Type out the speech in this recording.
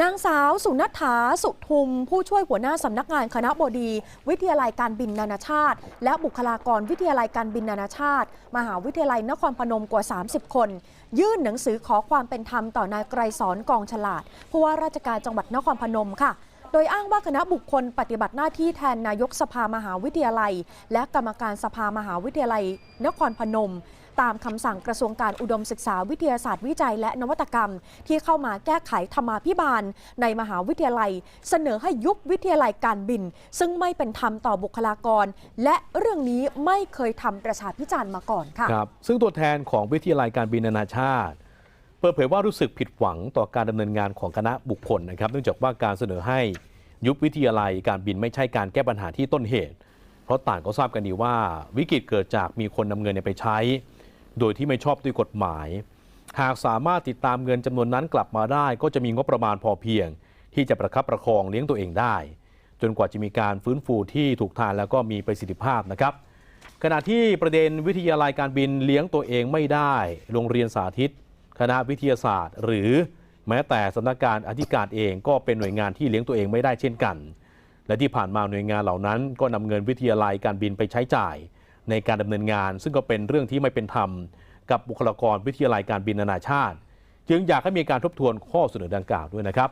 นางสาวสุนัฐาสุทุม ผู้ช่วยหัวหน้าสำนักงานคณะบดี วิทยาลัยการบินนานาชาติ และบุคลากรวิทยาลัยการบินนานาชาติ มหาวิทยาลัยนครพนมกว่า 30 คน ยื่นหนังสือขอความเป็นธรรมต่อนายไกรสอนกองฉลาดผู้ว่าราชการจังหวัดนครพนมค่ะ โดยอ้างว่าคณะบุคคลปฏิบัติหน้าที่แทนนายกสภามหาวิทยาลัย และกรรมการสภามหาวิทยาลัย นครพนม ตามคำสั่งกระทรวงการอุดมศึกษาวิทยาศาสตร์วิจัยและนวัตกรรม ที่เข้ามาแก้ไขธรรมาภิบาล ในมหาวิทยาลัย เสนอให้ยุบวิทยาลัยการบิน ซึ่งไม่เป็นธรรมต่อบุคลากร และเรื่องนี้ไม่เคยทำประชาพิจารณ์มาก่อนค่ะครับซึ่งตัวแทนของวิทยาลัยการบินนานาชาติ เปิดเผยว่ารู้สึกผิดหวังต่อการดำเนินงานของคณะบุคคลนะครับ เนื่องจากว่าการเสนอให้ยุบวิทยาลัยการบินไม่ใช่การแก้ปัญหาที่ต้นเหตุ เพราะต่างก็ทราบกันดีว่าวิกฤตเกิดจากมีคนนำเงินไปใช้ โดยที่ไม่ชอบด้วยกฎหมาย หากสามารถติดตามเงินจำนวนนั้นกลับมาได้ ก็จะมีงบประมาณพอเพียง ที่จะประคับประคองเลี้ยงตัวเองได้ จนกว่าจะมีการฟื้นฟูที่ถูกทางแล้วก็มีประสิทธิภาพนะครับขณะที่ประเด็นวิทยาลัยการบินเลี้ยงตัวเองไม่ได้ โรงเรียนสาธิต คณะวิทยาศาสตร์ หรือแม้แต่สำนักงานอธิการเองก็เป็นหน่วยงานที่เลี้ยงตัวเองไม่ได้เช่นกัน และที่ผ่านมาหน่วยงานเหล่านั้น ก็นำเงินวิทยาลัยการบินไปใช้จ่าย ในการดำเนินงาน ซึ่งก็เป็นเรื่องที่ไม่เป็นธรรม กับบุคลากรวิทยาลัยการบินนานาชาติ จึงอยากให้มีการทบทวนข้อเสนอดังกล่าวด้วยนะครับ